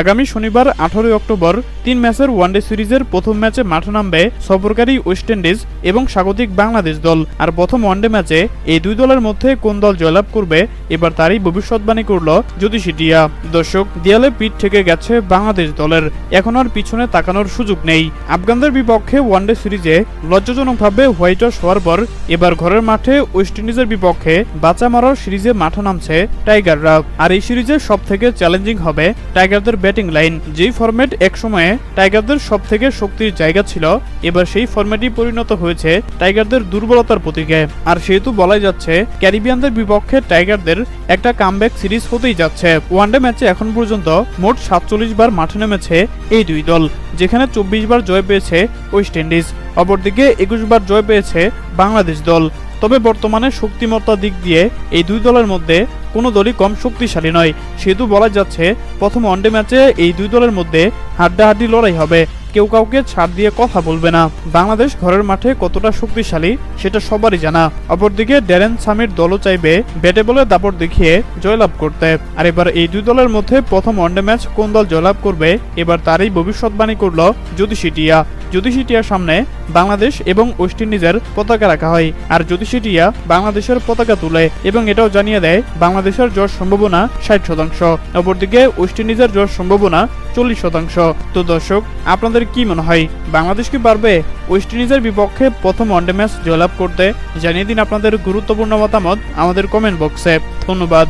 আগামী শনিবার, আঠারোই অক্টোবর, তিন ম্যাচের ওয়ানডে সিরিজের প্রথম ম্যাচে মাঠে নামবে সফরকারী ওয়েস্ট ইন্ডিজ এবং স্বাগতিক বাংলাদেশ দল। আর প্রথম ওয়ানডে ম্যাচে এই দুই দলের মধ্যে কোন দল জয়লাভ করবে, এবার তারই ভবিষ্যৎবাণী করল জ্যোতিষী টিয়া। দর্শক, দেয়ালে পিঠ থেকে গেছে বাংলাদেশ দলের। এখন আর পিছনে তাকানোর সুযোগ নেই। আফগানদের বিপক্ষে ওয়ানডে সিরিজে লজ্জাজনকভাবে হোয়াইট ওয়াশ হওয়ার পর এবার ঘরের মাঠে ওয়েস্ট ইন্ডিজের বিপক্ষে বাঁচা মারার সিরিজে মাঠে নামছে টাইগাররা। আর এই সিরিজে সব থেকে চ্যালেঞ্জিং হবে টাইগারদের ব্যাটিং লাইন, যেই ফরম্যাট একসময়ে টাইগারদের সব থেকে শক্তির জায়গা ছিল, এবার সেই ফরম্যাটই পরিণত হয়েছে টাইগারদের দুর্বলতার প্রতীকে। আর সেহেতু বলাই যাচ্ছে, ক্যারিবিয়ানদের বিপক্ষে টাইগারদের একটা কামব্যাক সিরিজ হতেই যাচ্ছে। ওয়ানডে ম্যাচে এখন পর্যন্ত মোট সাতচল্লিশ বার মাঠে নেমেছে এই দুই দল, যেখানে চব্বিশ বার জয় পেয়েছে ওয়েস্ট ইন্ডিজ অপরদিকে একুশ বার জয় পেয়েছে বাংলাদেশ দল। তবে বর্তমানে শক্তিমত্তার দিক দিয়ে এই দুই দলের মধ্যে কোনো দলই কম শক্তিশালী নয়। সেহেতু বলা যাচ্ছে, প্রথম ওয়ানডে ম্যাচে এই দুই দলের মধ্যে হাড্ডাহাড্ডি লড়াই হবে। কেউ কাউকে ছাড় দিয়ে কথা বলবে না। বাংলাদেশ ঘরের মাঠে কতটা শক্তিশালী সেটা সবারই জানা। অপরদিকে ড্যারেন সামির দলও চাইবে ব্যাটে বলে দাপট দেখিয়ে জয়লাভ করতে। আর এবার এই দুই দলের মধ্যে প্রথম ওয়ানডে ম্যাচ কোন দল জয়লাভ করবে, এবার তারই ভবিষ্যৎবাণী করল জ্যোতিষী টিয়া। জ্যোতিষী টিয়ার সামনে বাংলাদেশ এবং ওয়েস্ট ইন্ডিজের পতাকা রাখা হয়। আর জ্যোতিষী টিয়া বাংলাদেশের পতাকা তুলে এবং এটাও জানিয়ে দেয়, বাংলাদেশের জয়ের সম্ভাবনা ষাট শতাংশ, অপরদিকে ওয়েস্ট ইন্ডিজের জয়ের সম্ভাবনা চল্লিশ শতাংশ। তো দর্শক, আপনাদের কি মনে হয়, বাংলাদেশ কি পারবে ওয়েস্ট ইন্ডিজের বিপক্ষে প্রথম ওয়ানডে ম্যাচ জয়লাভ করতে? জানিয়ে দিন আপনাদের গুরুত্বপূর্ণ মতামত আমাদের কমেন্ট বক্সে। ধন্যবাদ।